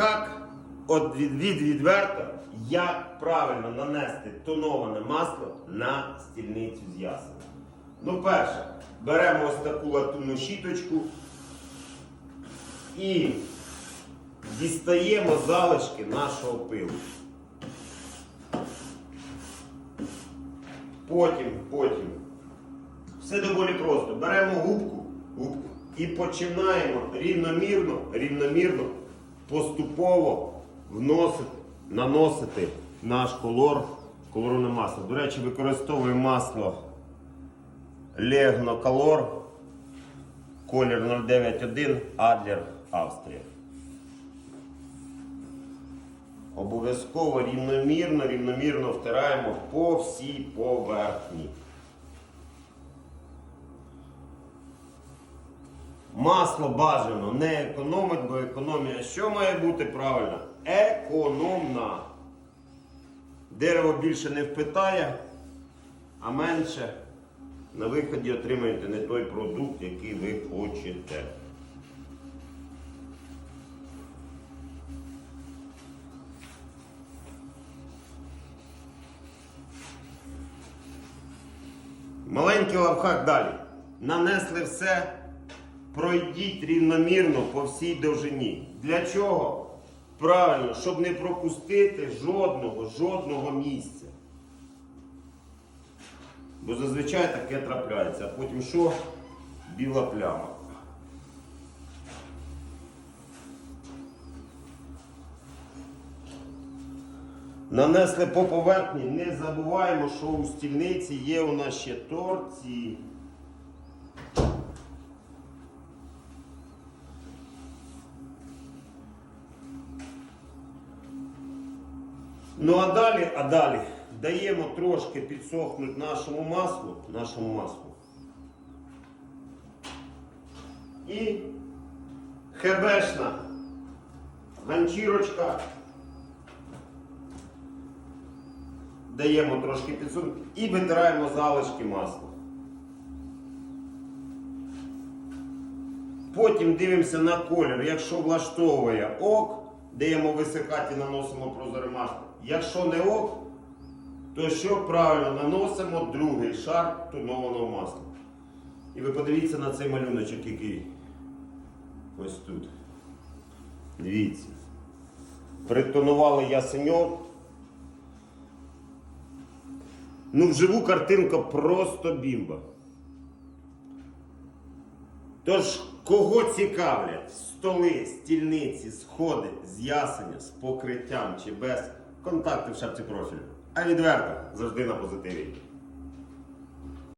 лайфхак від, від відверто, як правильно нанести тоноване масло на стільницю з ясеном. Ну, перше, беремо ось таку латунну щіточку і дістаємо залишки нашого пилу. Потім, потім. Все доволі просто. Беремо губку, губку і починаємо рівномірно, рівномірно, поступово вносити, наносити наш колор, колоровне масло. До речі, використовуємо масло Legno Color, колір 091 Adler Австрія. Обов'язково рівномірно, рівномірно втираємо по всій поверхні. Масло бажано не економить, бо економія що має бути правильно? Економна. Дерево більше не впитає, а менше на виході отримаєте не той продукт, який ви хочете. Маленький лавхак далі. Нанесли все, пройдіть рівномірно по всій довжині. Для чого? Правильно, щоб не пропустити жодного, жодного місця. Бо зазвичай таке трапляється. А потім що? Біла пляма. Нанесли по поверхні, не забуваємо, що у стільниці є у нас ще торці. Ну а далі, а далі даємо трошки підсохнути нашому маслу, нашому маслу. І хебешна ганчірочка. Даємо трошки підсунути і витираємо залишки масла. Потім дивимося на колір. Якщо влаштовує ок, даємо висихати наносимо прозоре масло. Якщо не ок, то що правильно наносимо другий шар тонованого масла. І ви подивіться на цей малюночок, який ось тут. Дивіться. Притонували ясеньок. Ну, вживу картинка просто бімба. Тож, кого цікавлять столи, стільниці, сходи з ясеня, з покриттям чи без, контакти в шапці профілю. А відверто завжди на позитиві.